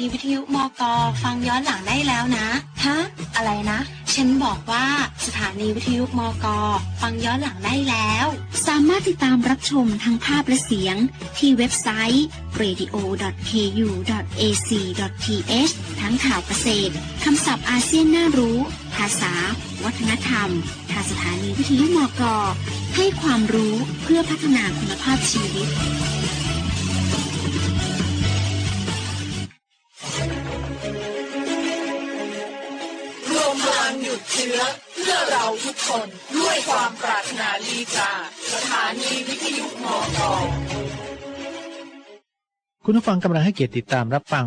นีวิทยุมกฟังย้อนหลังได้แล้วนะ ฮะ อะไรนะ ฉันบอกว่าสถานีวิทยุมกฟังย้อนหลังได้แล้ว สามารถติดตามรับชมทั้งภาพและเสียง ที่เว็บไซต์ radio.ku.ac.th ทั้งข่าวเกษตรคำศัพท์อาเซียนน่ารู้ ภาษา วัฒนธรรมทางสถานีวิทยุมกให้ความรู้เพื่อพัฒนาคุณภาพชีวิต ดเชื้อเพื่อเราทุกคนด้วยความปรารถนาดีจาสถานีวิทยุมอกอคุณผู้ฟังกำลังให้เกียรติติดตามรับฟัง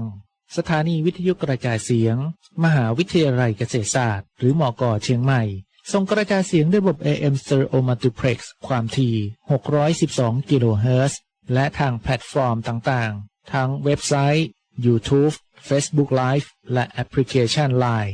สถานีวิทยุกระจายเสียง มหาวิทยาลัยเกษตรศาสตร์ หรือมอกอเชียงใหม่ส่งกระจายเสียงด้วยระบบ AM Stereo Multiplex ความถี่ 612 กิโลเฮิรตซ์และทางแพลตฟอร์มต่างๆ ทั้งเว็บไซต์ YouTube Facebook Live และแอปพลิเคชัน Line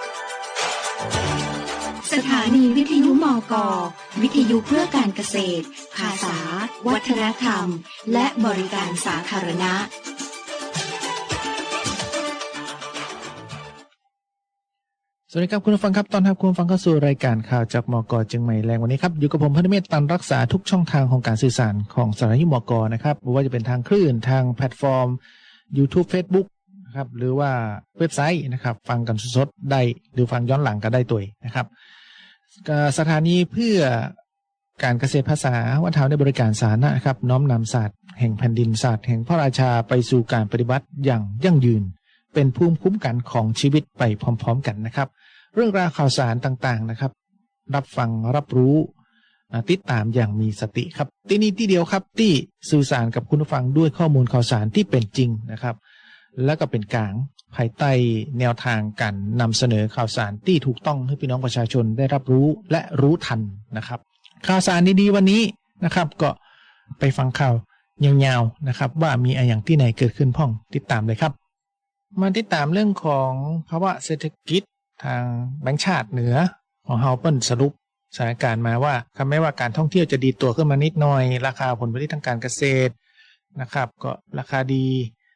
สถานีวิทยุมอกวิทยุเพื่อการเกษตร ภาษา วัฒนธรรม และบริการสาธารณะ สวัสดีครับคุณผู้ฟังครับตอนรับคุณผู้ฟังเข้าสู่รายการข่าวจากมอกเชียงใหม่แรงวันนี้ครับอยู่กับผมพันุเมศตันรักษาทุกช่องทางของการสื่อสารของสถานีมอกนะครับไม่ว่าจะเป็นทางคลื่นทางแพลตฟอร์ม YouTube Facebook นะครับหรือว่าเว็บไซต์นะครับ ฟังกันสดๆได้หรือฟังย้อนหลังก็ได้ตัวนะครับ สถานีเพื่อการเกษตรภาษาวัฒนธรรมในบริการสาธารณะครับ น้อมนำศาสตร์แห่งแผ่นดินศาสตร์แห่งพระราชาไปสู่การปฏิบัติอย่างยั่งยืน เป็นภูมิคุ้มกันของชีวิตไปพร้อม ๆ กันนะครับ เรื่องราวข่าวสารต่างๆนะครับ รับฟังรับรู้ติดตามอย่างมีสติครับ ที่นี่ที่เดียวครับที่สื่อสารกับคุณผู้ฟังด้วยข้อมูลข่าวสารที่เป็นจริงนะครับ และก็เป็นกลาง ภายใต้แนวทางการนำเสนอข่าวสารที่ถูกต้องให้พี่น้องประชาชนได้รับรู้และรู้ทันนะครับ ข่าวสารดีๆวันนี้นะครับ ก็ไปฟังข่าวยาวๆนะครับ ว่ามีอะไรอย่างที่ไหนเกิดขึ้นพ่องติดตามเลยครับ มาติดตามเรื่องของภาวะเศรษฐกิจทางแบงก์ชาติเหนือของเฮาเปิลสรุปสถานการณ์มาว่าคำแม้ว่าการท่องเที่ยวจะดีตัวขึ้นมานิดหน่อย ราคาผลผลิตทางการเกษตรนะครับ ก็ราคาดี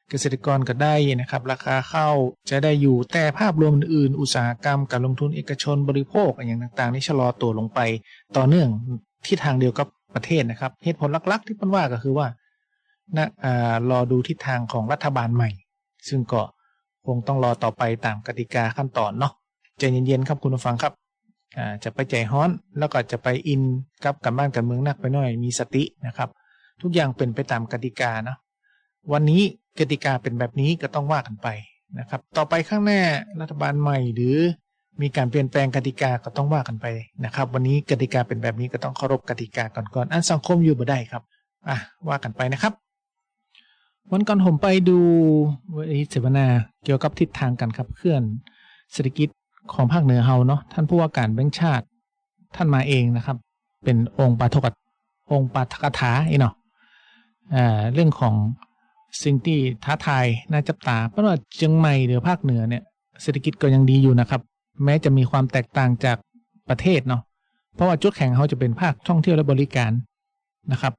เกษตรกรก็ได้นะครับ ราคาเข้าจะได้อยู่แต่ภาพรวมอื่นอุตสาหกรรมการลงทุนเอกชนบริโภคอย่างต่างๆนี่ชะลอตัวลงไป ต่อเนื่องที่ทางเดียวกับประเทศนะครับเหตุผลหลักๆ ที่เพิ่นว่าก็คือว่านะอ่ารอดูทิศทางของรัฐบาลใหม่ ซึ่งก็คงต้องรอต่อไปตามกติกาขั้นตอนเนาะใจเย็นๆครับคุณผู้ฟังครับอ่าจะไปใจฮ้อนแล้วก็จะไปอินกับการบ้านการเมืองนักไปหน่อยมีสตินะครับ ทุกอย่างเป็นไปตามกติกาเนาะวันนี้ กติกาเป็นแบบนี้ก็ต้องว่ากันไปนะครับ ต่อไปข้างหน้ารัฐบาลใหม่หรือมีการเปลี่ยนแปลงกติกาก็ต้องว่ากันไปนะครับ วันนี้กติกาเป็นแบบนี้ก็ต้องเคารพกติกาก่อนๆอันสังคมอยู่บ่ได้ครับอะว่ากันไปนะครับ วันก่อนผมไปดูเวทีเสวนาเกี่ยวกับทิศทางการขับเคลื่อนเศรษฐกิจของภาคเหนือเฮาเนาะท่านผู้ว่าการแบงค์ชาติท่านมาเองนะครับ เป็นองค์ปาทกองค์ปาทกถาไอ้เนาะอ่าเรื่องของ สิ่งที่ท้าทายน่าจับตาเพราะว่าเชียงใหม่หรือภาคเหนือเนี่ยเศรษฐกิจก็ยังดีอยู่นะครับ แม้จะมีความแตกต่างจากประเทศเนาะเพราะว่าจุดแข็งเขาจะเป็นภาคท่องเที่ยวและบริการนะครับ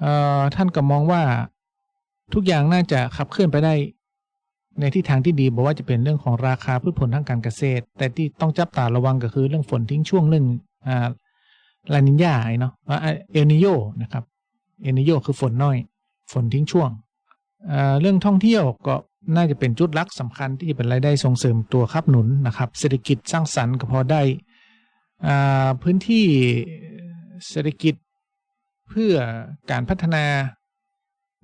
เอ่อท่านก็มองว่าทุกอย่างน่าจะขับเคลื่อนไปได้ในทิศทางที่ดีบอกว่าจะเป็นเรื่องของราคาพืชผลทางการเกษตร แต่ที่ต้องจับตาระวังก็คือเรื่องฝนทิ้งช่วงเรื่องอ่าลานินยาไอเนาะเอลนิโยนะครับเอลนิโยคือฝนน้อย ฝนทิ้งช่วง เรื่องท่องเที่ยวก็น่าจะเป็นจุดลักสำคัญที่จะเป็นรายได้ส่งเสริมตัวขับหนุนนะครับ เศรษฐกิจสร้างสรรค์ก็พอได้พื้นที่เศรษฐกิจเพื่อการพัฒนา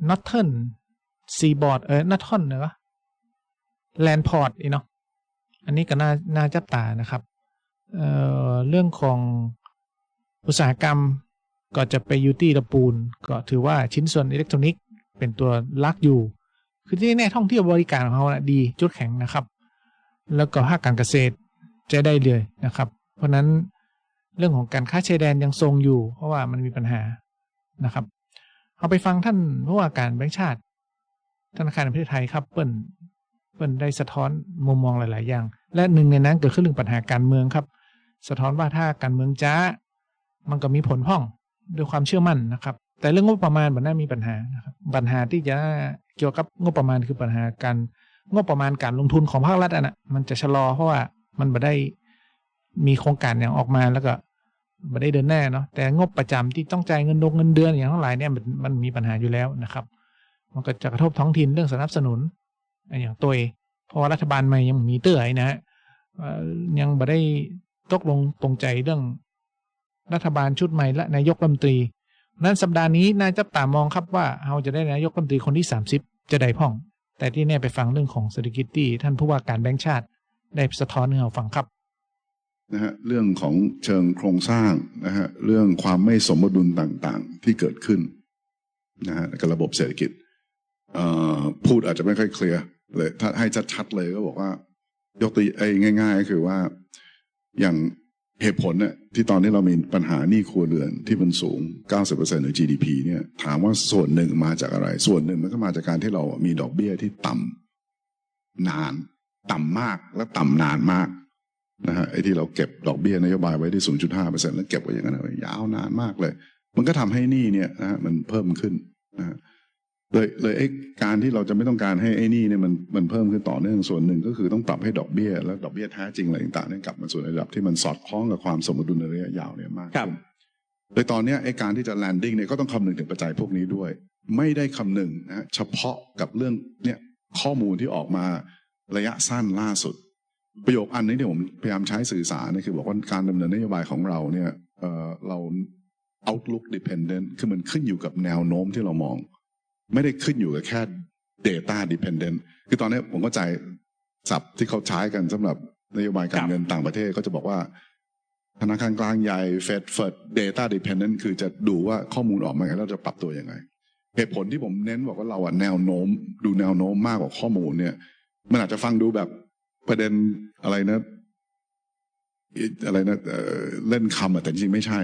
Northern Seaboard เออนัทอนเนอะแลนพอร์ตอีเนาะอันนี้ก็น่าน่าจับตานะครับเเรื่องของอุตสาหกรรมก็จะไปอยู่ที่ตะปูน ก็ถือว่าชิ้นส่วนอิเล็กทรอนิกส์ เป็นตัวลักอยู่ คือที่แน่ท่องเที่ยวบริการของเขานะดีจุดแข็งนะครับ แล้วก็ภาคการเกษตรจะได้เลยนะครับ เพราะนั้นเรื่องของการค้าชายแดนยังทรงอยู่ เพราะว่ามันมีปัญหานะครับเอาไปฟังท่านผู้ว่าการแบงค์ชาติ ธนาคารแห่งประเทศไทยครับ เปิ้นเปิ้นได้สะท้อนมุมมองหลาย ๆ อย่าง และหนึ่งในนั้นเกิดขึ้นเรื่องปัญหาการเมืองครับ สะท้อนว่าถ้าการเมืองจ้า มันก็มีผลพ่องด้วยความเชื่อมั่นนะครับ แต่เรื่องงบประมาณมันน่ามีปัญหานะครับปัญหาที่จะเกี่ยวกับงบประมาณคือปัญหาการงบประมาณการลงทุนของภาครัฐอะนะมันจะชะลอเพราะว่ามันไม่ได้มีโครงการอย่างออกมาแล้วก็ไม่ได้เดินหน้าเนาะแต่งบประจำที่ต้องจ่ายเงินดงเงินเดือนอย่างทั้งหลายเนี่ยมันมันมีปัญหาอยู่แล้วนะครับ มันก็จะกระทบท้องถิ่นเรื่องสนับสนุนอย่างตัวเองเพราะรัฐบาลใหม่ยังมีเตื้อยนะฮะยังไม่ได้ตกลงตรงใจเรื่องรัฐบาลชุดใหม่และนายกรัฐมนตรี นั้นสัปดาห์นี้นายจับตามองครับว่าเราจะได้นายกรัฐมนตรีคนที่ 30 จะได้พ่อง แต่ที่แน่ไปฟังเรื่องของเศรษฐกิจที่ท่านผู้ว่าการแบงก์ชาติ ได้สะท้อนให้เราฟังครับนะฮะเรื่องของเชิงโครงสร้างนะฮะเรื่องความไม่สมดุลต่างๆที่เกิดขึ้นนะฮะกับระบบเศรษฐกิจเอ่อพูดอาจจะไม่ค่อยเคลียร์เลยถ้าให้ชัดๆเลยก็บอกว่า ยกตัวไอ้ง่าย ๆ คือว่าอย่าง เหตุผลเนี่ยที่ตอนนี้เรามีปัญหาหนี้ครัวเรือนที่มันสูง 90%ของ GDP เนี่ยถามว่าส่วนหนึ่งมาจากอะไร ส่วนหนึ่งมันก็มาจากการที่เรามีดอกเบี้ยที่ต่ำนาน ต่ำมากและต่ำนานมากนะฮะไอ้ที่เราเก็บดอกเบี้ยนโยบายไว้ที่ 0.5เปอร์เซ็นต์แล้วเก็บไว้อย่างนั้นยาวนานมากเลย มันก็ทำให้หนี้เนี่ยนะฮะมันเพิ่มขึ้นนะฮะ เลยเลยไอ้การที่เราจะไม่ต้องการให้ไอ้หนี้เนี่ยมันมันเพิ่มขึ้นต่อเนื่องส่วนหนึ่งก็คือต้องปรับให้ดอกเบี้ย แล้วดอกเบี้ยแท้จริงอะไรต่างๆเนี่ยกลับมาสู่ระดับที่มันสอดคล้องกับความสมดุลในระยะยาวเนี่ยมากครับขึ้นโดยตอนเนี้ยไอ้การที่จะ landing เนี่ยก็ต้องคำนึงถึงปัจจัยพวกนี้ด้วย ไม่ได้คำนึงนะฮะเฉพาะกับเรื่องเนี่ยข้อมูลที่ออกมาระยะสั้นล่าสุด ประโยคอันนี้ที่ผมพยายามใช้สื่อสารเนี่ยคือบอกว่าการดำเนินนโยบายของเราเนี่ยเอ่อเรา outlook dependent คือมันขึ้นอยู่กับแนวโน้มที่เรามอง ไม่ได้ขึ้นอยู่กับแค่ data dependent คือตอนนี้ผมก็ใจศัพท์ที่เขาใช้กันสำหรับนโยบายการเงินต่างประเทศก็จะบอกว่า ธนาคารกลางใหญ่ Fed Fed data dependent คือจะดูว่าข้อมูลออกมาไงแล้วจะปรับตัวยังไง เหตุผลที่ผมเน้นบอกว่าเราอะแนวโน้ม ดูแนวโน้มมากกว่าข้อมูลเนี่ย มันอาจจะฟังดูแบบประเด็นอะไรนะอิอะไรนะเอ่อเล่นคำอะแต่จริงๆไม่ใช่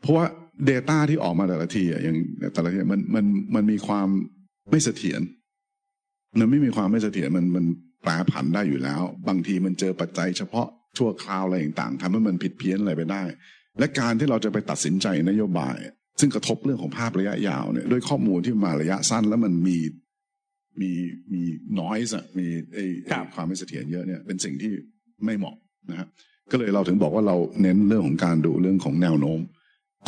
เพราะว่า Data ที่ออกมาแต่ละทีอะอย่างแต่ละทีมันมันมันมีความไม่เสถียรมันไม่มีความไม่เสถียรมันมันแปรผันได้อยู่แล้ว บางทีมันเจอปัจจัยเฉพาะชั่วคราวอะไรต่างๆทำให้มันผิดเพี้ยนอะไรไปได้ และการที่เราจะไปตัดสินใจนโยบาย ซึ่งกระทบเรื่องของภาพระยะยาวเนี่ยด้วยข้อมูลที่มาระยะสั้นแล้วมันมีมีมีน้อยส์มีไอ้ครับความไม่เสถียรเยอะเนี่ยเป็นสิ่งที่ไม่เหมาะนะฮะก็เลยเราถึงบอกว่าเราเน้นเรื่องของการดูเรื่องของแนวโน้ม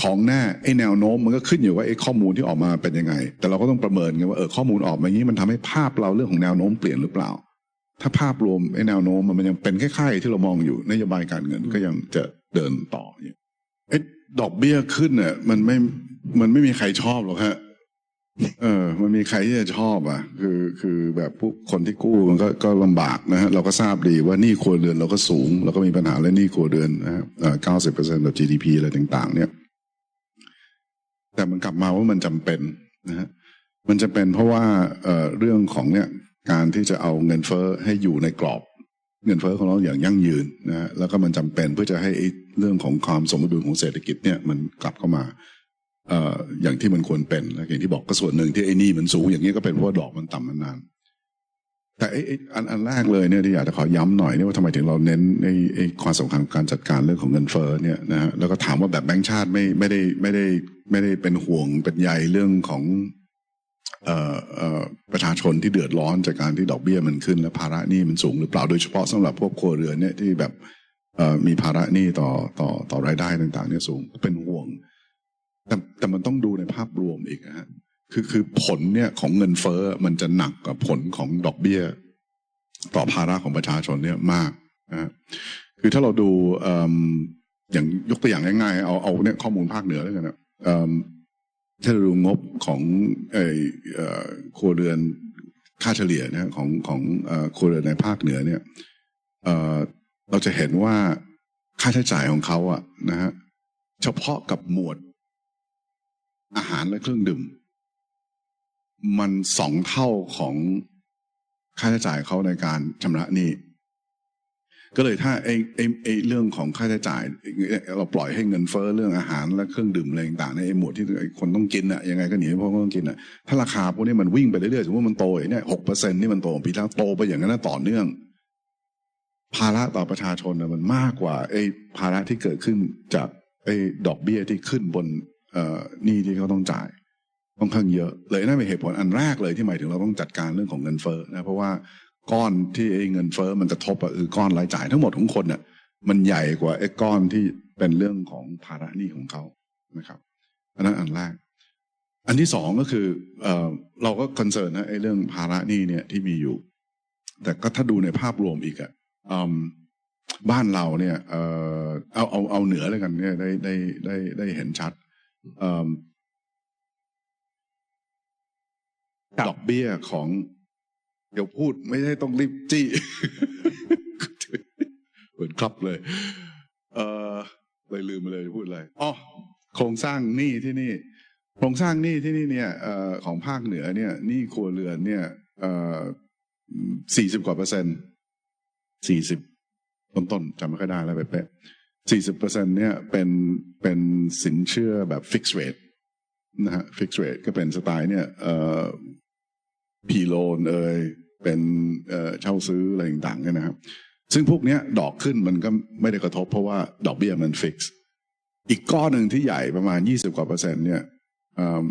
ของแน่ไอ้แนวโน้มมันก็ขึ้นอยู่ว่าไอ้ข้อมูลที่ออกมาเป็นยังไง แต่เราก็ต้องประเมินไงว่าเออข้อมูลออกมาอย่างนี้มันทำให้ภาพเราเรื่องของแนวโน้มเปลี่ยนหรือเปล่า ถ้าภาพรวมไอ้แนวโน้มมันยังเป็นคล้ายๆที่เรามองอยู่นโยบายการเงินก็ยังจะเดินต่ออยู่ไอ้ดอกเบี้ยขึ้นเนี่ยมันไม่มันไม่มีใครชอบหรอกฮะเออ มันมีใครที่จะชอบอะ คือคือแบบพวกคนที่กู้มันก็ก็ลำบากนะฮะเราก็ทราบดีว่านี้ครัวเรือนเราก็สูง เราก็มีปัญหาเรื่องนี้ครัวเรือนนะฮะเก้าสิบเปอร์เซ็นต์ต่อ GDP อะไรต่าง ๆ เนี่ย แต่มันกลับมาว่ามันจำเป็นนะฮะมันจะเป็นเพราะว่าเรื่องของเนี่ยการที่จะเอาเงินเฟ้อให้อยู่ในกรอบ เงินเฟ้อของเราอย่างยั่งยืนนะฮะแล้วก็มันจำเป็นเพื่อจะให้เรื่องของความสมดุลของเศรษฐกิจเนี่ยมันกลับเข้ามาอย่างที่มันควรเป็นและอย่างที่บอกก็ส่วนหนึ่งที่ไอ้นี่มันสูงอย่างนี้ก็เป็นเพราะดอกมันต่ำมานาน แต่ไอ้อันอันแรกเลยเนี่ยที่อยากจะขอย้ำหน่อยเนี่ยว่าทำไมถึงเราเน้นไอ้ไอ้ความสำคัญของการจัดการเรื่องของเงินเฟ้อเนี่ยนะฮะแล้วก็ถามว่าแบบแบงก์ชาติไม่ไม่ได้ไม่ได้ไม่ได้เป็นห่วงเป็นใยเรื่องของเอ่อเอ่อประชาชนที่เดือดร้อนจากการที่ดอกเบี้ยมันขึ้น และภาระหนี้มันสูงหรือเปล่าโดยเฉพาะสำหรับพวกครัวเรือนเนี่ยที่แบบเอ่อมีภาระหนี้ต่อต่อต่อรายได้ต่าง ๆ เนี่ยสูงเป็นห่วงแต่แต่มันต้องดูในภาพรวมอีกนะฮะ คือคือผลเนี่ยของเงินเฟอ้อมันจะหนักกว่าผลของดอกเบี้ย ต่อภาระของประชาชนเนี่ยมากนะคือถ้าเราดูอย่างยกตัวอย่างง่ายๆเอาเอาเนี่ยข้อมูลภาคเหนือแล้วกันนะถ้าเราดูงบของเอ่อเอ่อครัวเรือนค่าเฉลี่ยนะของของครัวเรือนในภาคเหนือเนี่ยเราจะเห็นว่าค่าใช้จ่ายของเขาอะนะฮะเฉพาะกับหมวดอาหารและเครื่องดื่ม มันสองเท่าของค่าใช้จ่ายเขาในการชำระหนี้ก็เลยถ้าไอ้ไอ้ไอ้เรื่องของค่าใช้จ่าย เราปล่อยให้เงินเฟ้อเรื่องอาหารและเครื่องดื่มอะไรต่างๆในไอ้หมวดที่คนต้องกินอะยังไงก็หนีไม่พ้นก็ต้องกินอะถ้าราคาพวกนี้มันวิ่งไปเรื่อยๆสมมติมันโตอย่างเนี้ยหกเปอร์เซ็นต์นี่มันโตปีแล้วโตไปอย่างนั้นต่อเนื่อง ภาระต่อประชาชนมันมากกว่าไอ้ภาระที่เกิดขึ้นจากไอ้ดอกเบี้ยที่ขึ้นบนเอ่อหนี้ที่เขาต้องจ่าย ค่อนข้างเยอะ เลยนั่นเป็นเหตุผลอันแรกเลยที่หมายถึงเราต้องจัดการเรื่องของเงินเฟ้อนะเพราะว่าก้อนที่เงินเฟ้อมันกระทบอะคือก้อนรายจ่ายทั้งหมดของคนเนี่ยมันใหญ่กว่าไอ้ก้อนที่เป็นเรื่องของภาระหนี้ของเขานะครับ อันนั้นอันแรก อันที่สองก็คือเออเราก็คอนเซิร์นนะไอ้เรื่องภาระหนี้เนี่ยที่มีอยู่ แต่ก็ถ้าดูในภาพรวมอีกอะบ้านเราเนี่ยเออเอาเอาเอาเหนือเลยกันเนี่ยได้ได้ได้ได้เห็นชัด ดอกเบี้ยของ เดี๋ยวพูดไม่ได้ต้องรีบจี้เหมือนครับเลย เออเลยลืมไปเลยจะพูดอะไรอ๋อโครงสร้างหนี้ที่นี่ โครงสร้างหนี้ที่นี่เนี่ยอของภาคเหนือเนี่ยหนี้ครัวเรือนเนี่ยสี่สิบกว่าเปอร์เซ็นต์สี่สิบต้นๆจำไม่ค่อยได้แล้วเป๊ะสี่สิบเปอร์เซ็นเนี่ยเป็นเป็นสินเชื่อแบบฟิกซ์เรทนะฮะฟิกซ์เรทก็เป็นสไตล์เนี่ย พีโลนเอ่ยเป็นเช่าซื้ออะไรต่างๆเนี่ยนะครับ ซึ่งพวกเนี้ยดอกขึ้นมันก็ไม่ได้กระทบเพราะว่าดอกเบี้ยมันฟิกซ์อีกก้อนหนึ่งที่ใหญ่ประมาณยี่สิบกว่าเปอร์เซ็นต์เนี่ย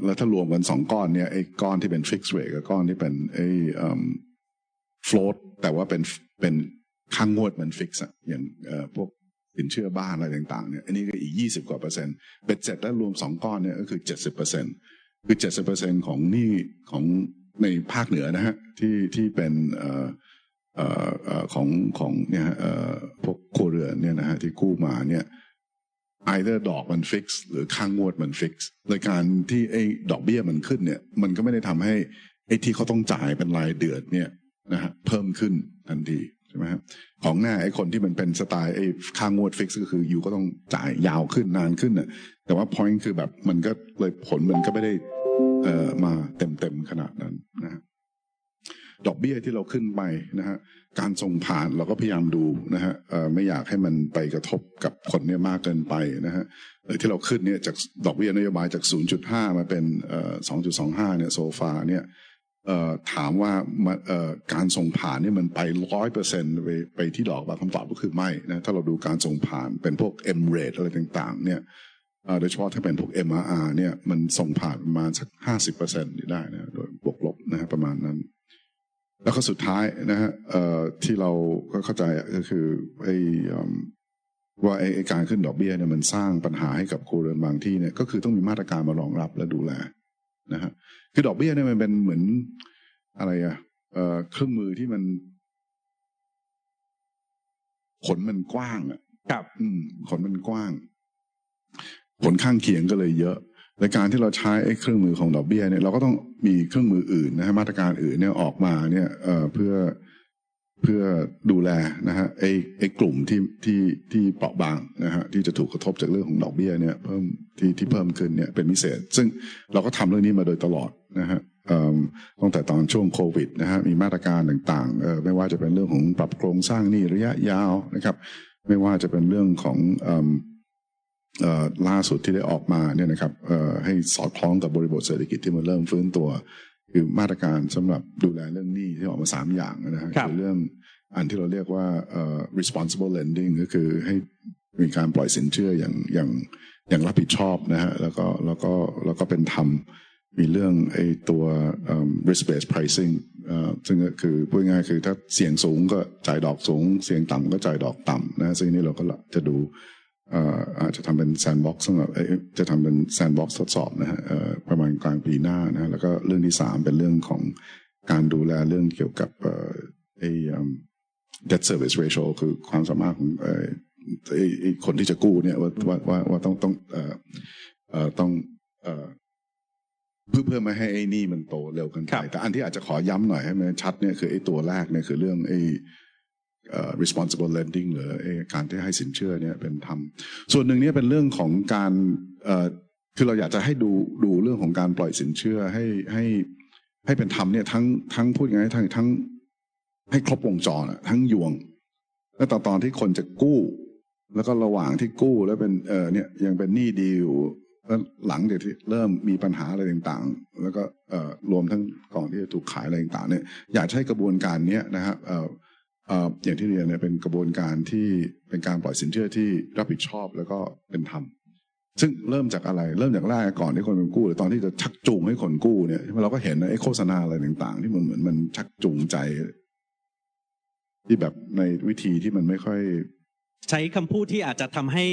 แล้วถ้ารวมกันสองก้อนเนี่ยไอ้ก้อนที่เป็นฟิกซ์เรทกับก้อนที่เป็นไอ้ฟลอตแต่ว่าเป็นเป็นค่างวดมันฟิกซ์อะอย่างเอ่อพวกสินเชื่อบ้านอะไรต่างๆเนี่ยอันนี้ก็อีกยี่สิบกว่าเปอร์เซ็นต์เบ็ดเสร็จแล้วรวมสองก้อนเนี่ยก็คือเจ็ดสิบเปอร์เซ็นต์คือเจ็ดสิบเปอร์เซ็นต์ของหนี้ของ ในภาคเหนือนะฮะที่ที่เป็นออของของเนี่ยฮะพวกครัวเรือนเนี่ยนะฮะที่กู้มาเนี่ย either ดอกมันฟิกซ์หรือค่างวดมันฟิกซ์โดยการที่ไอ้ดอกเบี้ยมันขึ้นเนี่ย มันก็ไม่ได้ทำให้ไอ้ที่เขาต้องจ่ายเป็นรายเดือนเนี่ยนะฮะเพิ่มขึ้นทันทีใช่ไหมครับของหน้าไอ้คนที่มันเป็นสไตล์ไอ้ค่างวดฟิกซ์ก็คืออยู่ก็ต้องจ่ายยาวขึ้นนานขึ้นน่ะแต่ว่า point คือแบบมันก็เลยผลมันก็ไม่ได้ มาเต็มเต็มๆขนาดนั้นนะดอกเบี้ยที่เราขึ้นไปนะฮะการส่งผ่านเราก็พยายามดูนะฮะเอ่อไม่อยากให้มันไปกระทบกับคนเนี่ยมากเกินไปนะฮะเอ่อที่เราขึ้นเนี่ยจากดอกเบี้ยนโยบายจาก 0.5 มาเป็นเอ่อ2.25 เนี่ยโซฟาเนี่ยเอ่อถามว่ามาเอ่อการส่งผ่านเนี่ยมันไปร้อยเปอร์เซ็นต์ไปไปที่ดอกแบบคำตอบก็คือไม่นะถ้าเราดูการส่งผ่านเป็นพวก M rate อะไรต่างๆ เนี่ย โดยเฉพาะถ้าเป็นพวก MRR เนี่ยมันส่งผ่านประมาณสักห้าสิบเปอร์เซ็นต์ได้นะโดยบวกลบนะฮะประมาณนั้น แล้วก็สุดท้ายนะฮะเอ่อที่เราก็เข้าใจก็คือไอ้เอิ่มว่าไอ้ไอ้การขึ้นดอกเบี้ยเนี่ยมันสร้างปัญหาให้กับครัวเรือนบางที่เนี่ยก็คือต้องมีมาตรการมารองรับและดูแลนะฮะคือดอกเบี้ยเนี่ยมันเป็นเหมือนอะไรอะเอ่อเครื่องมือที่มันขนมันกว้างอะครับ อืมขนมันกว้าง ผลข้างเคียงก็เลยเยอะในการที่เราใช้ไอ้เครื่องมือของดอกเบี้ยเนี่ยเราก็ต้องมีเครื่องมืออื่นนะฮะมาตรการอื่นเนี่ยออกมาเนี่ยเอ่อเพื่อเพื่อดูแลนะฮะไอ้ไอ้กลุ่มที่ที่ที่เปราะบางนะฮะที่จะถูกกระทบจากเรื่องของดอกเบี้ยเนี่ยเพิ่มที่ที่เพิ่มขึ้นเนี่ยเป็นพิเศษ ซึ่งเราก็ทำเรื่องนี้มาโดยตลอดนะฮะตั้งแต่ตอนช่วงโควิดนะฮะมีมาตรการต่างๆไม่ว่าจะเป็นเรื่องของปรับโครงสร้างหนี้ระยะยาวนะครับ ไม่ว่าจะเป็นเรื่องของ ล่าสุดที่ได้ออกมาเนี่ยนะครับเอ่อให้สอดคล้องกับบริบทเศรษฐกิจที่มันเริ่มฟื้นตัว คือมาตรการสำหรับดูแลเรื่องหนี้ที่ออกมาสามอย่างนะฮะครับคือเรื่องอันที่เราเรียกว่าเอ่อ responsible lending ก็คือให้มีการปล่อยสินเชื่ออย่างอย่างอย่างรับผิดชอบนะฮะแล้วก็แล้วก็แล้วก็เป็นธรรมมีเรื่องไอ้ตัวเอิ่ม risk based pricing เอ่อซึ่งก็คือพูดง่ายๆคือถ้าเสี่ยงสูงก็จ่ายดอกสูง เสี่ยงต่ำก็จ่ายดอกต่ำนะซึ่งนี่เราก็จะดูเอ่ออาจจะทำเป็นแซนด์บ็อกซ์สำหรับเอ้ยจะทำเป็นแซนด์บ็อกซ์ทดสอบนะฮะเอ่อประมาณกลางปีหน้านะฮะแล้วก็เรื่องที่สามเป็นเรื่องของการดูแลเรื่องเกี่ยวกับเอ่อไอ้ um, debt service ratio คือความสามารถของเอ่อไอ้ไอ้คนที่จะกู้เนี่ยว่าว่าว่าว่าต้องต้องเอ่อเอ่อต้องเอ่อเพื่อเพื่อไม่ให้ไอ้หนี่มันโตเร็วเกินครัไปบแต่อันที่อาจจะขอย้ำหน่อยให้มันชัดเนี่ยคือไอ้ตัวแรกเนี่ยคือเรื่องไอ้เอ่อ responsible lending หรือการที่ให้สินเชื่อเนี่ยเป็นธรรมส่วนหนึ่งเนี่ยเป็นเรื่องของการเอ่อคือเราอยากจะให้ดูดูเรื่องของการปล่อยสินเชื่อให้ให้ให้เป็นธรรมเนี่ยทั้งทั้งพูดง่ายทั้งทั้งให้ครบวงจรทั้งยวง แล้วตอนตอนที่คนจะกู้ แล้วก็ระหว่างที่กู้แล้วเป็นเออเนี่ยยังเป็นหนี้ดีอยู่แล้วหลังจากที่เริ่มมีปัญหาอะไรต่างๆ แล้วก็เอ่อรวมทั้งก่อนที่จะถูกขายอะไรต่างๆเนี่ยอยากใช้กระบวนการเนี้ยนะครับเอ่อ อย่างที่เรียนเนี่ยเป็นกระบวนการที่เป็นการปล่อยสินเชื่อที่รับผิดชอบแล้วก็เป็นธรรมซึ่งเริ่มจากอะไรเริ่มจากแรกก่อนที่คนเป็นกู้หรือตอนที่จะชักจูงให้คนกู้เนี่ยเราก็เห็นนะไอ้โฆษณาอะไรต่าง ๆ ที่มันเหมือนมันชักจูงใจ ที่แบบในวิธีที่มันไม่ค่อย ใช้คำพูดที่อาจจะทำให้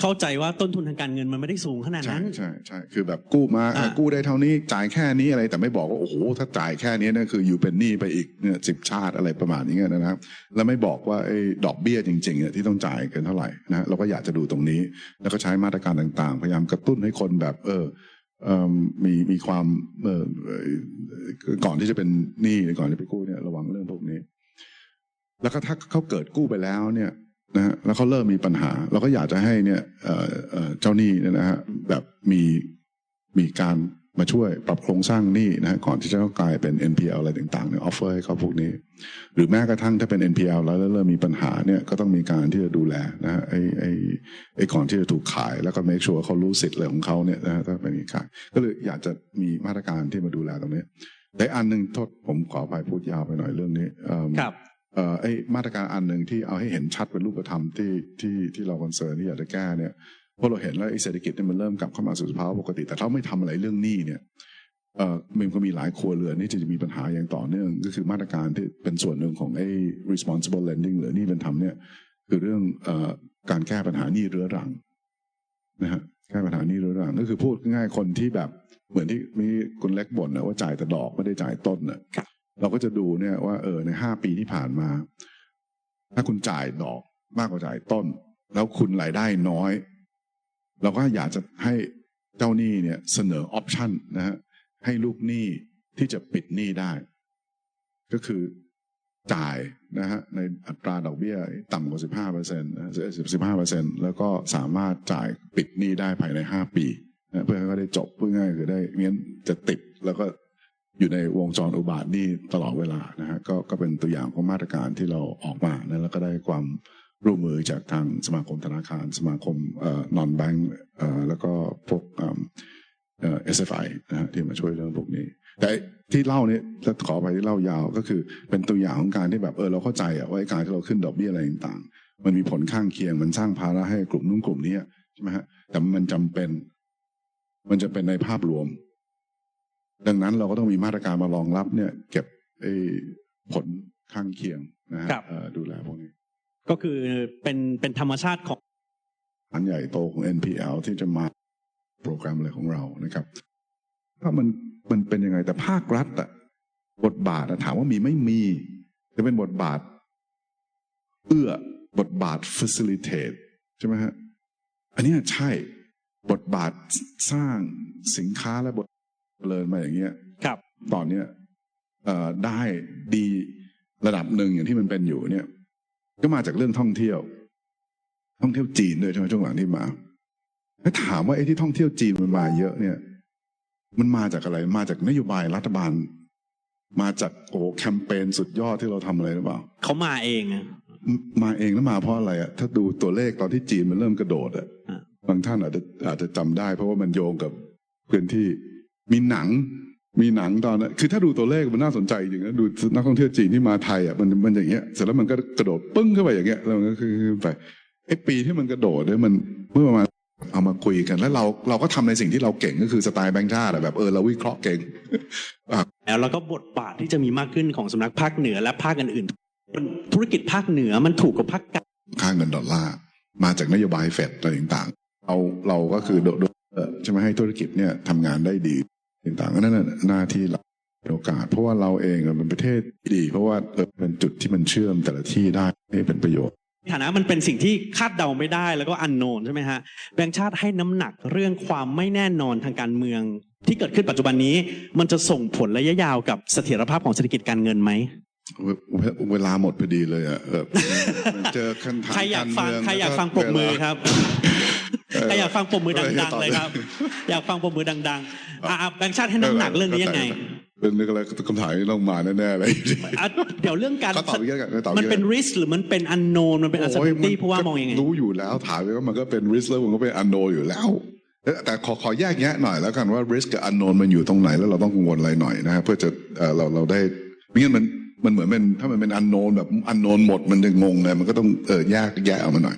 เข้าใจว่าต้นทุนทางการเงินมันไม่ได้สูงขนาดใช่นั้น ใช่ใช่คือแบบกู้มาอ่าอะกู้ได้เท่านี้จ่ายแค่นี้อะไรแต่ไม่บอกว่าโอ้โหถ้าจ่ายแค่นี้เนี่ยคืออยู่เป็นหนี้ไปอีกเนี่ยสิบชาติอะไรประมาณนี้นะครับ แล้วไม่บอกว่าไอ้ดอกเบี้ยจริงๆเนี่ยที่ต้องจ่ายเกินเท่าไหร่นะเราก็อยากจะดูตรงนี้ แล้วก็ใช้มาตรการต่างๆ พยายามกระตุ้นให้คนแบบ เออเออมีมีความเออเอ่อก่อนที่จะเป็นหนี้หรือก่อนที่ไปกู้เนี่ยระวังเรื่องพวกนี้ แล้วก็ถ้าเขาเกิดกู้ไปแล้วเนี่ย นะฮะแล้วเขาเริ่มมีปัญหา เราก็อยากจะให้เนี่ยเจ้าหนี้เนี่ยนะฮะแบบมีมีการมาช่วยปรับโครงสร้างหนี้นะฮะก่อนที่จะกลายเป็น NPL อะไรต่างๆเนี่ยออฟเฟอร์ให้เขาพวกนี้ หรือแม้กระทั่งถ้าเป็น NPL แล้วแล้วเริ่มมีปัญหาเนี่ยก็ต้องมีการที่จะดูแลนะฮะไอ้ไอ้ไอ้ก่อนที่จะถูกขายแล้วก็ make sure เขารู้สิทธิ์อะไรของเขาเนี่ยนะฮะถ้าเป็นขายก็เลยอยากจะมีมาตรการที่มาดูแลตรงนี้แต่อันหนึ่งโทษผมขอไปพูดยาวไปหน่อยเรื่องนี้ครับ ไอ้มาตรการอันหนึ่งที่เอาให้เห็นชัดเป็นรูปธรรมที่ที่ที่เราคอนเซิร์นที่อยากจะแก้เนี่ยเพราะเราเห็นแล้วไอ้เศรษฐกิจเนี่ยมันเริ่มกลับเข้ามาสู่สภาวะปกติ แต่ถ้าไม่ทำอะไรเรื่องหนี้เนี่ยเอ่อมันก็มีหลายครัวเรือนที่จะมีปัญหาอย่างต่อเนื่อง ก็คือมาตรการที่เป็นส่วนหนึ่งของไอ้ responsible lending หรือหนี้เป็นธรรมเนี่ยคือเรื่องเอ่อการแก้ปัญหาหนี้เรื้อรังนะฮะแก้ปัญหาหนี้เรื้อรังก็คือพูดง่ายคนที่แบบเหมือนที่มีคุณเล็กบ่นนะว่าจ่ายแต่ดอกไม่ได้จ่ายต้นน่ะ เราก็จะดูเนี่ยว่า เออในห้าปีที่ผ่านมา ถ้าคุณจ่ายดอกมากกว่าจ่ายต้น แล้วคุณรายได้น้อย เราก็อยากจะให้เจ้าหนี้เนี่ยเสนอออปชันนะฮะให้ลูกหนี้ที่จะปิดหนี้ได้ ก็คือจ่ายนะฮะในอัตราดอกเบี้ย ต่ำกว่าสิบห้าเปอร์เซ็นต์สิบห้าเปอร์เซ็นต์แล้วก็สามารถจ่ายปิดหนี้ได้ภายในห้าปี เพื่อให้เขาได้จบเพื่อง่ายคือได้เงี้ยจะติดแล้วก็ อยู่ในวงจรอุบาทนี่ตลอดเวลานะฮะก็ก็เป็นตัวอย่างของมาตรการที่เราออกมานะแล้วก็ได้ความร่วมมือจากทางสมาคมธนาคาร สมาคมนอนแบงก์แล้วก็พวกเอ่อเอ่อนะฮะที่มาช่วยเรื่องพวกนี้ แต่ที่เล่าเนี่ยจะขอไปที่เล่ายาวก็คือเป็นตัวอย่างของการที่แบบเออเราเข้าใจอะว่าการที่เราขึ้นดอกเบี้ยอะไรต่างๆ มันมีผลข้างเคียงมันสร้างภาระให้กลุ่มนู้นกลุ่มนี้ใช่ไหมฮะแต่มันจำเป็น มันจะเป็นในภาพรวม ดังนั้นเราก็ต้องมีมาตรการมารองรับเนี่ย เก็บไอ้ผลข้างเคียงนะฮะครับเอ่อดูแลพวกนี้ ก็คือเป็นเป็นธรรมชาติของอันใหญ่โตของ NPL ที่จะมาโปรแกรมอะไรของเรานะครับถ้ามันมันเป็นยังไงแต่ภาครัฐอะบทบาทอะถามว่ามีไม่มีจะเป็นบทบาท เอื้อบทบาท facilitate ใช่ไหมฮะอันเนี้ยใช่บทบาทสร้างสินค้าและบท เลินมาอย่างเงี้ยครับ ตอนเนี้ยเอ่อได้ดีระดับหนึ่งอย่างที่มันเป็นอยู่เนี่ย ก็มาจากเรื่องท่องเที่ยว ท่องเที่ยวจีนด้วยใช่ไหมช่วงหลังที่มาแล้วถามว่าไอ้ที่ท่องเที่ยวจีนมันมาเยอะเนี่ย มันมาจากอะไรมาจากนโยบายรัฐบาล มาจากโอ้โหแคมเปญสุดยอดที่เราทำอะไรหรือเปล่าเขามาเองอะมมาเองแล้วมาเพราะอะไรอะถ้าดูตัวเลขตอนที่จีนมันเริ่มกระโดดอะอะบางท่านอาจจะอาจจะจำได้ เพราะว่ามันโยงกับพื้นที่ มีหนังมีหนังตอนนั้นคือถ้าดูตัวเลขมันน่าสนใจจริงนะดูนักท่องเที่ยวจีนที่มาไทยอะมันมันอย่างเงี้ยเสร็จแล้วมันก็กระโดดปึ้งเข้าไปอย่างเงี้ยแล้วมันก็คือไปไอ้ปีที่มันกระโดดเนี่ยมันเมื่อประมาณเอามาคุยกัน แล้วเราเราก็ทำในสิ่งที่เราเก่งก็คือสไตล์แบงค์ชาติอะแบบเออเราวิเคราะห์เก่งแล้วแล้วก็บทบาทที่จะมีมากขึ้นของสำนักภาคเหนือและภาคอื่นๆธุรกิจภาคเหนือมันถูกกับภาคกลางค่าเงินดอลลาร์มาจากนโยบายเฟดอะไรต่างๆเราเราก็คือโดโดเอ่อจะไม่ให้ธุรกิจเนี่ยทำงานได้ดี ต่างๆก็นั่นนะหน้าที่เราโอกาส เพราะว่าเราเองอะเป็นประเทศที่ดี เพราะว่าเออเป็นจุดที่มันเชื่อมแต่ละที่ได้ให้เป็นประโยชน์ในฐานะมันเป็นสิ่งที่คาดเดาไม่ได้แล้วก็อันโนนใช่ไหมฮะแบงค์ชาติให้น้ำหนักเรื่องความไม่แน่นอนทางการเมือง ที่เกิดขึ้นปัจจุบันนี้ มันจะส่งผลระยะยาวกับเสถียรภาพของเศรษฐกิจการเงินไหมเวเวเวลาหมดพอดีเลยอะเออมันเจอขั้นทางใครอยากฟังเมืใครอยากฟังปรบมือครับ ใครอยากฟังปรบมือดังๆเลยครับ อยากฟังปรบมือดังๆอะอะแบงค์ชาติให้น้ำหนักเรื่องนี้ยังไงเวเป็นอะไรคำถามที่ต้องมาแน่ๆเลยอะเดี๋ยวเรื่องการก็ตอบอีกแล้วกันก็ตอบอีกมันเป็นแล้ว risk หรือมันเป็น unknown มันเป็นโอ้ย uncertainty นผู้ว่ามองยังไงรู้อยู่แล้วถามไปว่ามันก็เป็น risk แล้วมันก็เป็น unknown อยู่แล้วแต่แต่ขอขอแยกแยะหน่อยแล้วกันว่า risk กับ unknown มันอยู่ตรงไหนแล้วเราต้องกังวลอะไรหน่อยนะฮะเพื่อจะเอ่อเราเราได้ไม่งั้นมันมันเหมือนเป็นถ้ามันเป็น unknown แบบ unknown หมดมันจะงงเลยมันก็ต้องเออแยกแยะออกมาหน่อย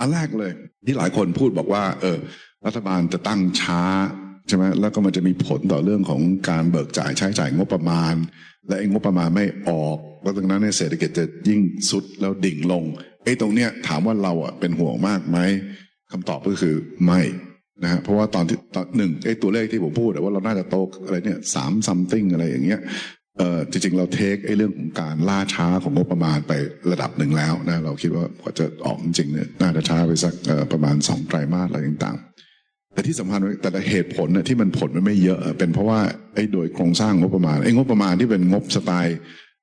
อันแรกเลย ที่หลายคนพูดบอกว่า เออ รัฐบาลจะตั้งช้าใช่ไหมแล้วก็มันจะมีผลต่อเรื่องของการเบิกจ่ายใช้จ่ายงบประมาณ และองบประมาณไม่ออกแล้วดังนั้นเนี่ยเศรษฐกิจจะยิ่งสุดแล้วดิ่งลงไอ้ตรงเนี้ยถามว่าเราอะเป็นห่วงมากไหมคำตอบก็คือไม่นะฮะเพราะว่าตอนที่ตอนหนึ่งไอ้ตัวเลขที่ผมพูดว่าเราน่าจะโตอะไรเนี่ยสามซัมติงอะไรอย่างเงี้ย เอ่อจริงๆ เราเทคไอ้เรื่องของการล่าช้าของงบประมาณไประดับหนึ่งแล้วนะเราคิดว่ากว่าจะออกจริงๆเนี่ยน่าจะช้าไปสักประมาณสองไตรมาสอะไรต่างๆ แต่ที่สำคัญแต่ละเหตุผลเนี่ยที่มันผลมันไม่เยอะเป็นเพราะว่าไอ้โดยโครงสร้างงบประมาณไอ้งบประมาณที่เป็นงบสไตล์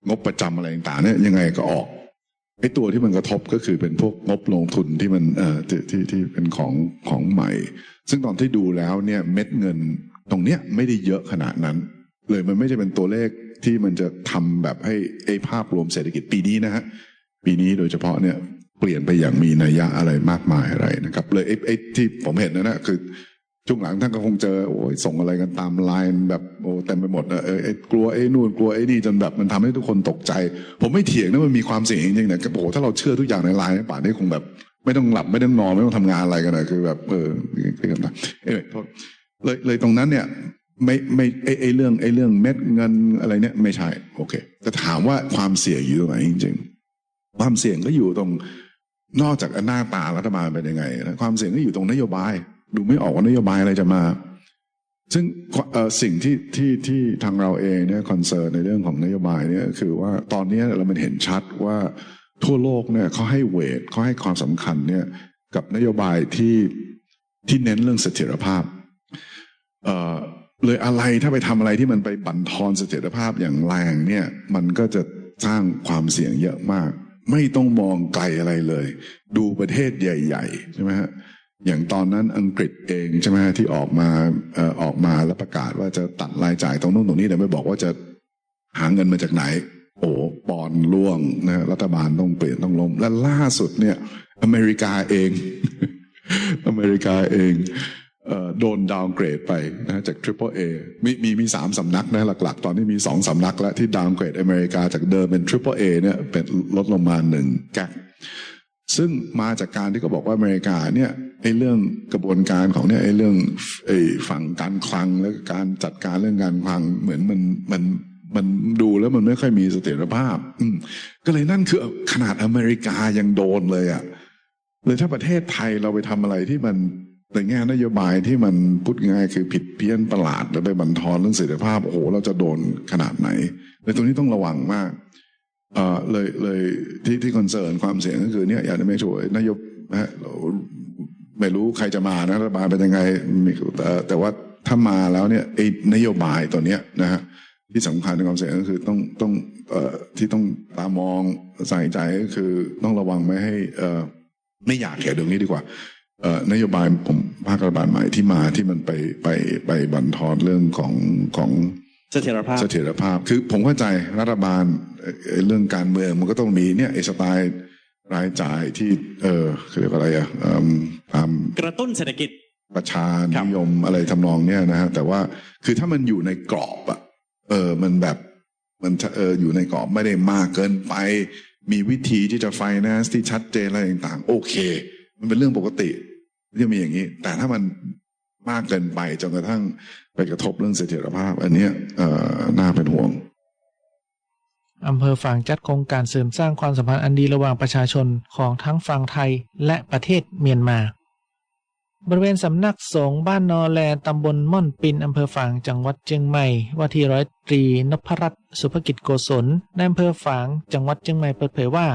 งบประจำอะไรต่างๆเนี่ยยังไงก็ออกไอ้ตัวที่มันกระทบก็คือเป็นพวกงบลงทุนที่มันเอ่อที่ที่ที่เป็นของของใหม่ ซึ่งตอนที่ดูแล้วเนี่ยเม็ดเงินตรงเนี้ยไม่ได้เยอะขนาดนั้น เลยมันไม่ใช่เป็นตัวเลข ที่มันจะทำแบบให้ไอ้ภาพรวมเศรษฐกิจปีนี้นะฮะปีนี้โดยเฉพาะเนี่ยเปลี่ยนไปอย่างมีนัยยะอะไรมากมายอะไรนะครับ เลยไอ้ไอ้ที่ผมเห็นนะนะคือช่วงหลังท่านก็คงเจอโอ้ยส่งอะไรกันตามไลน์แบบโอ้เต็มไปหมดนะเออไอ้กลัวไอ้นู่นกลัวไอ้นี่จนแบบมันทำให้ทุกคนตกใจ ผมไม่เถียงนะมันมีความเสี่ยงจริงๆนะโอ้โหถ้าเราเชื่อทุกอย่างในไลน์ป่านนี้คงแบบ ไม่ต้องหลับไม่ต้องนอนไม่ต้องทำงานอะไรกันนะคือแบบเออเรื่องนะเออโทษเลยเลยตรงนั้นเนี่ย ไม่ไม่ไอไอเรื่องไอเรื่องเม็ดเงินอะไรเนี่ยไม่ใช่โอเค แต่ถามว่าความเสี่ยงอยู่ตรงไหนจริง ๆ ความเสี่ยงก็อยู่ตรงนอกจากหน้าตารัฐบาลเป็นยังไงนะความเสี่ยงก็อยู่ตรงนโยบาย ดูไม่ออกว่านโยบายอะไรจะมา ซึ่งสิ่งที่ที่ที่ทางเราเองเนี่ยคอนเซิร์นในเรื่องของนโยบายเนี่ยคือว่าตอนนี้เรามันเห็นชัดว่าทั่วโลกเนี่ยเขาให้เวทเขาให้ความสำคัญเนี่ยกับนโยบายที่ที่เน้นเรื่องเสถียรภาพเอ่อ เลยอะไรถ้าไปทำอะไรที่มันไปบั่นทอนเสถียรภาพอย่างแรงเนี่ย มันก็จะสร้างความเสี่ยงเยอะมาก ไม่ต้องมองไกลอะไรเลย ดูประเทศใหญ่ๆใช่ไหมฮะอย่างตอนนั้นอังกฤษเองใช่ไหมฮะที่ออกมาออกมาแล้วประกาศว่าจะตัดรายจ่ายตรงนู้นตรงนี้แต่ไม่บอกว่าจะหาเงินมาจากไหน โอ้ปอนล่วงนะรัฐบาลต้องเปลี่ยนต้องล้มและล่าสุดเนี่ย อเมริกาเอง อเมริกาเอง โดนดาวเกรดไปนะจาก Triple A มีมีมีสามสำนักนะหลัก ๆ ตอนนี้มีสองสำนักแล้วที่ดาวเกรดอเมริกาจากเดิมเป็น Triple A เนี่ยเป็นลดลงมาหนึ่งแก๊กซึ่งมาจากการที่เขาบอกว่าอเมริกาเนี่ยไอ้เรื่องกระบวนการของเนี่ยไอ้เรื่องไอ้ฝั่งการคลังและการจัดการเรื่องการคลังเหมือนมันมันมันดูแล้วมันไม่ค่อยมีเสถียรภาพ อืมก็เลยนั่นคือขนาดอเมริกายังโดนเลยอะ่ะเลยถ้าประเทศไทยเราไปทำอะไรที่มัน ในแง่นโยบายที่มันพูดง่ายคือผิดเพี้ยนประหลาดแล้วไปบันทอนเรื่องเสถีภาพโอ้โหเราจะโดนขนาดไหนเลยตรงนี้ต้องระวังมากเอ่อเลยเลยที่ที่คอนเซิร์นความเสี่ยงก็คือเนี่ยอยากจะไม่ช่วยนโยบนะฮะเราไม่รู้ใครจะมานะรัฐบาลเป็นยังไงแต่แต่ว่าถ้ามาแล้วเนี่ยไอ้นโยบายตัวเนี้ยนะฮะที่สำคัญในความเสี่ยงก็คือต้องต้องเอ่อที่ต้องตามองใส่ใจก็คือต้องระวังไม่ให้เอ่อไม่อยากเขียนตรงนี้ดีกว่า นโยบายผมภาครัฐบาลใหม่ที่มาที่มันไปไปไปบั่นทอนเรื่องของของเสถียรภาพเสถียรภาพคือผมเข้าใจรัฐบาลเอ่อเอ่อเรื่องการเมืองมันก็ต้องมีเนี่ยไอ้สไตล์รายจ่ายที่เออเขาเรียกว่าอะไรอะเอิ่มตามกระตุ้นเศรษฐกิจประชาครันิบยมอะไรทำนองเนี้ยนะฮะแต่ว่าคือถ้ามันอยู่ในกรอบอะเออมันแบบมันเอออยู่ในกรอบไม่ได้มากเกินไป มีวิธีที่จะไฟแนนซ์ที่ชัดเจนอะไรต่างๆ โอเค มันเป็นเรื่องปกติที่จะมีอย่างนี้ แต่ถ้ามันมากเกินไปจนกระทั่งไปกระทบเรื่องเสถียรภาพ อันเนี้ยน่าเป็นห่วงอำเภอฝางจัดโครงการเสริมสร้างความสัมพันธ์อันดีระหว่างประชาชนของทั้งฝั่งไทยและประเทศเมียนมา บริเวณสำนักสงฆ์บ้านนอแลตำบลม่อนปินอำเภอฝางจังหวัดเชียงใหม่ ว่าที่ร้อยตรีนพรัตน์สุภกิจโกศลในอำเภอฝางจังหวัดเชียงใหม่เปิดเผยว่า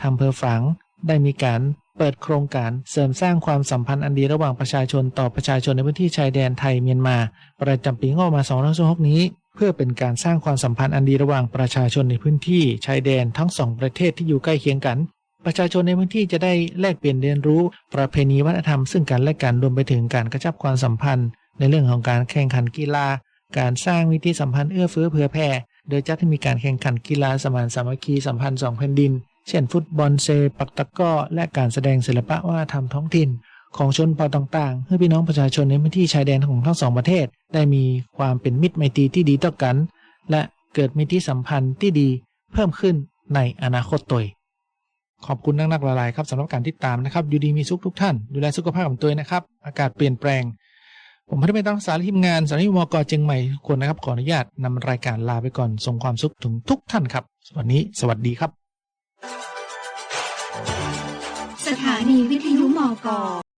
ทางอำเภอฝางได้มีการ เปิดโครงการเสริมสร้างความสัมพันธ์อันดีระหว่างประชาชนต่อประชาชนในพื้นที่ชายแดนไทยเมียนมา ประจำปีงบประมาณ2566นี้ เพื่อเป็นการสร้างความสัมพันธ์อันดีระหว่างประชาชนในพื้นที่ชายแดนทั้งสองประเทศที่อยู่ใกล้เคียงกัน ประชาชนในพื้นที่จะได้แลกเปลี่ยนเรียนรู้ ประเพณีวัฒนธรรมซึ่งกันและกันรวมไปถึงการกระชับความสัมพันธ์ ในเรื่องของการแข่งขันกีฬา การสร้างมิตรสัมพันธ์เอื้อเฟื้อเผื่อแผ่โดยจัดให้มีการแข่งขันกีฬาสมานสามัคคีสัมพันธ์สองแผ่นดิน เช่นฟุตบอลเซ ปักตะก้อ และการแสดงศิลปะวัฒนธรรมท้องถิ่น ของชนเผ่าต่างๆ เพื่อพี่น้องประชาชนในพื้นที่ชายแดนของทั้งสองประเทศ ได้มีความเป็นมิตรไมตรีที่ดีต่อกัน และเกิดมิตรสัมพันธ์ที่ดีเพิ่มขึ้นในอนาคตตัวเองขอบคุณนักๆหลายๆครับสำหรับการติดตามนะครับอยู่ดีมีสุขทุกท่าน ดูแลสุขภาพของตัวนะครับ อากาศเปลี่ยนแปลง ผมพัฒนาต้องสารทีมงานสารยุมกเจียงใหม่ทุกคนนะครับขออนุญาตนำรายการลาไปก่อนส่งความสุขถึงทุกท่านครับวันนี้สวัสดีครับ สถานีวิทยุมก